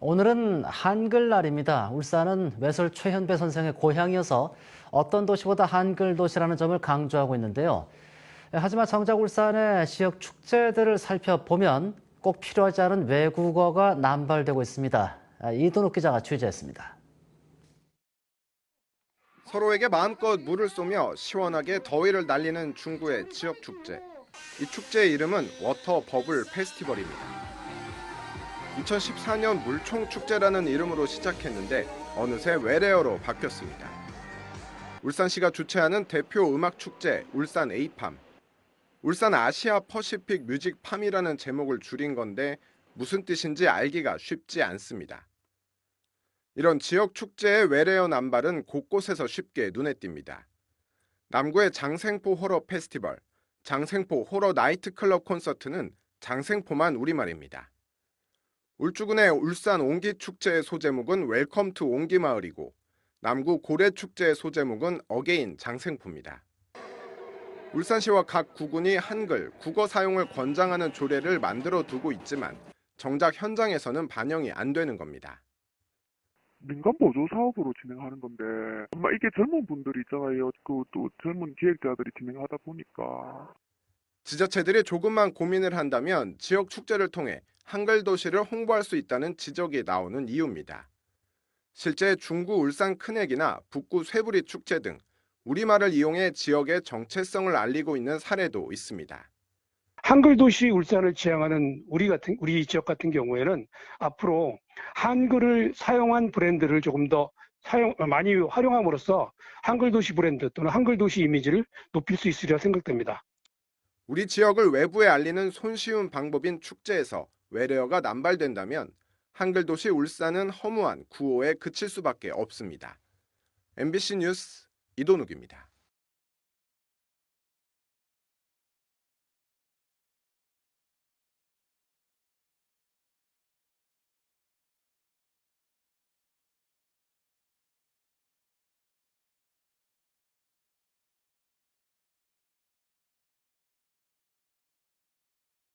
오늘은 한글날입니다. 울산은 외설 최현배 선생의 고향이어서 어떤 도시보다 한글 도시라는 점을 강조하고 있는데요. 하지만 정작 울산의 지역 축제들을 살펴보면 꼭 필요하지 않은 외국어가 남발되고 있습니다. 이동욱 기자가 취재했습니다. 서로에게 마음껏 물을 쏘며 시원하게 더위를 날리는 중구의 지역 축제. 이 축제의 이름은 워터 버블 페스티벌입니다. 2014년 물총 축제라는 이름으로 시작했는데 어느새 외래어로 바뀌었습니다. 울산시가 주최하는 대표 음악 축제 울산 에이팜. 울산 아시아 퍼시픽 뮤직 팜이라는 제목을 줄인 건데 무슨 뜻인지 알기가 쉽지 않습니다. 이런 지역 축제의 외래어 남발은 곳곳에서 쉽게 눈에 띕니다. 남구의 장생포 호러 페스티벌, 장생포 호러 나이트클럽 콘서트는 장생포만 우리말입니다. 울주군의 울산 옹기 축제의 소제목은 웰컴 투 옹기 마을이고 남구 고래 축제의 소제목은 어게인 장생포입니다. 울산시와 각 구군이 한글, 국어 사용을 권장하는 조례를 만들어 두고 있지만 정작 현장에서는 반영이 안 되는 겁니다. 민간 보조 사업으로 진행하는 건데 아마 이게 젊은 분들이 있잖아요. 그 또 젊은 기획자들이 진행하다 보니까 지자체들이 조금만 고민을 한다면 지역 축제를 통해 한글 도시를 홍보할 수 있다는 지적이 나오는 이유입니다. 실제 중구 울산 큰액이나 북구 쇠부리 축제 등 우리말을 이용해 지역의 정체성을 알리고 있는 사례도 있습니다. 한글 도시 울산을 지향하는 우리 같은 우리 지역 같은 경우에는 앞으로 한글을 사용한 브랜드를 조금 더 사용 많이 활용함으로써 한글 도시 브랜드 또는 한글 도시 이미지를 높일 수 있으리라 생각됩니다. 우리 지역을 외부에 알리는 손쉬운 방법인 축제에서 외래어가 남발된다면 한글 도시 울산은 허무한 구호에 그칠 수밖에 없습니다. MBC 뉴스 이동욱입니다.